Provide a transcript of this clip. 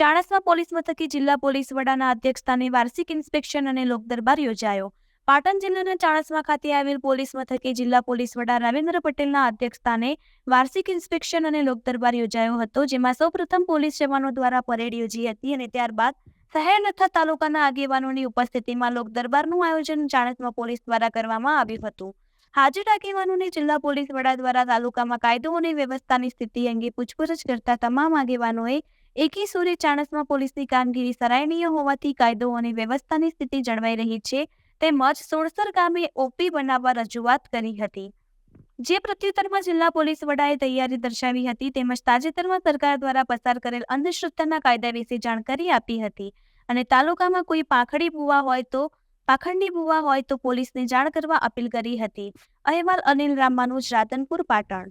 Chanasma police મથકે જિલ્લા police વડાના અધ્યક્ષસ્થાને વાર્ષિક ઇન્સ્પેક્શન અને લોકદરબાર યોજાયો. પાટણ જિલ્લાના ચાણસ્મા ખાતે આવેલ પોલીસ મથકે જિલ્લા પોલીસ વડા રવિન્દ્ર પટેલના અધ્યક્ષસ્થાને વાર્ષિક ઇન્સ્પેક્શન અને લોકદરબાર યોજાયો હતો, જેમાં સૌપ્રથમ પોલીસ જવાનો દ્વારા પરેડ યોજી હતી અને ત્યારબાદ શહેર તથા તાલુકાના આગેવાનોની ઉપસ્થિતિમાં લોકદરબારનું આયોજન ચાણસ્મા પોલીસ દ્વારા કરવામાં આવ્યું હતું. હાજર આગેવાનોને જિલ્લા પોલીસ વડા દ્વારા તાલુકામાં કાયદો અને વ્યવસ્થાની સ્થિતિ અંગે પૂછપરછ કરતા તમામ આગેવાનોએ એકી સૂર્ય ચાણસમાં પોલીસની કામગીરી સરાહનીય હોવાથી કાયદો અને વ્યવસ્થાની સ્થિતિ જળવાઈ રહી છે, તેમજ સોળસર ગામે ઓપી બનાવવા રજૂઆત કરી હતી. જે પ્રત્યુત્તરમાં જિલ્લા પોલીસ વડાએ તૈયારી દર્શાવી હતી, તેમજ તાજેતરમાં સરકાર દ્વારા પસાર કરેલ અંધશ્રદ્ધાના કાયદા વિશે જાણકારી આપી હતી અને તાલુકામાં કોઈ પાંખડી ભૂવા હોય તો પાખંડી ભૂવા હોય તો પોલીસને જાણ કરવા અપીલ કરી હતી. અહેવાલ અનિલ રામાનુજ રાધનપુર, પાટણ.